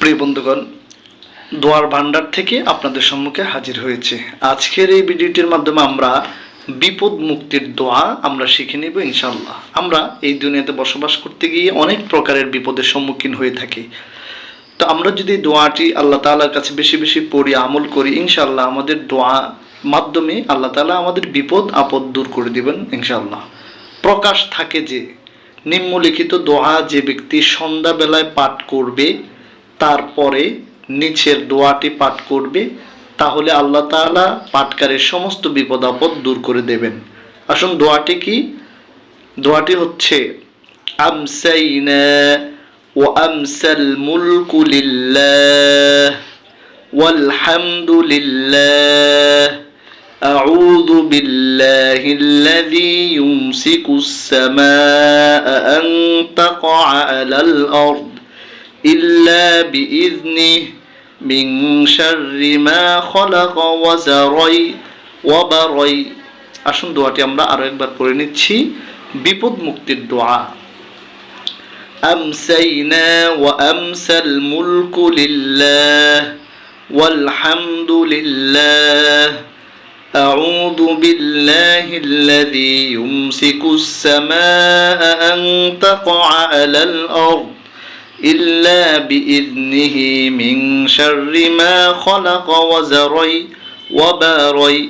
প্রিয় বন্ধুগণ, দোয়ার ভান্ডার থেকে আপনাদের সম্মুখে হাজির হয়েছে। আজকের এই ভিডিওটির মাধ্যমে আমরা বিপদ মুক্তির দোয়া আমরা শিখে নেব ইনশাল্লাহ আমরা এই দুনিয়াতে বসবাস করতে গিয়ে অনেক প্রকারের বিপদের সম্মুখীন হয়ে থাকি। তো আমরা যদি দোয়াটি আল্লাহ তাআলার কাছে বেশি বেশি পড়ি, আমল করি ইনশাল্লাহ আমাদের দোয়া মাধ্যমে আল্লাহ তাআলা আমাদের বিপদ, আপদ দূর করে দিবেন ইনশাল্লাহ প্রকাশ থাকে যে, নিম্নলিখিত দোয়া যে ব্যক্তি সন্ধ্যাবেলায় পাঠ করবে তারপরে নিচের দোয়াটি পাঠ করবে তাহলে আল্লাহ তাআলা পাঠকারের সমস্ত বিপদ আপদ দূর করে দেবেন আসুন দোয়াটি কি দোয়াটি হচ্ছে আমসাইনা ও আমসাল মুলকু লিল্লাহ والحمد لله أعوذ بالله الذي يمسك السماء أن تقع على الأرض إلا بإذنه من شر ما خلق وزري وبري আসুন দোয়াটি আমরা আরো একবার পড়ে নিচ্ছি বিপদ মুক্তির দোয়া أمسينا وأمسى الملك لله والحمد لله أعوذ بالله الذي يمسك السماء أن تقع على الأرض إلا بإذنه من شر ما خلق وزري وباري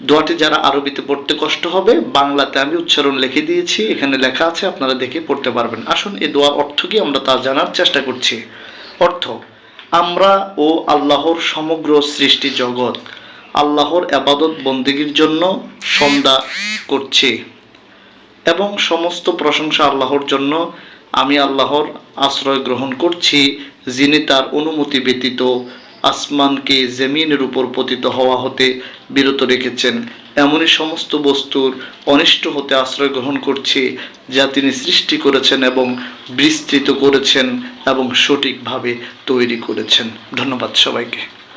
দোয়াটি যারা আরবিতে পড়তে কষ্ট হবে বাংলাতে আমি উচ্চারণ লিখে দিয়েছি এখানে লেখা আছে আপনারা দেখে পড়তে পারবেন আসুন এই দোয়ার অর্থ কি আমরা তা জানার চেষ্টা করছি অর্থ আমরা ও আল্লাহর সমগ্র সৃষ্টি জগৎ আল্লাহর আবাদত বন্দিগির জন্য সন্ধ্যা করছি এবং সমস্ত প্রশংসা আল্লাহর জন্য আমি আল্লাহর আশ্রয় গ্রহণ করছি, যিনি তার অনুমতি ব্যতীত আসমানকে জমিনের উপর পতিত হওয়া হতে বিরত রেখেছেন। এমনই সমস্ত বস্তুর অনিষ্ট হতে আশ্রয় গ্রহণ করছি, যা তিনি সৃষ্টি করেছেন এবং বিস্তৃত করেছেন এবং সঠিকভাবে তৈরি করেছেন। ধন্যবাদ সবাইকে।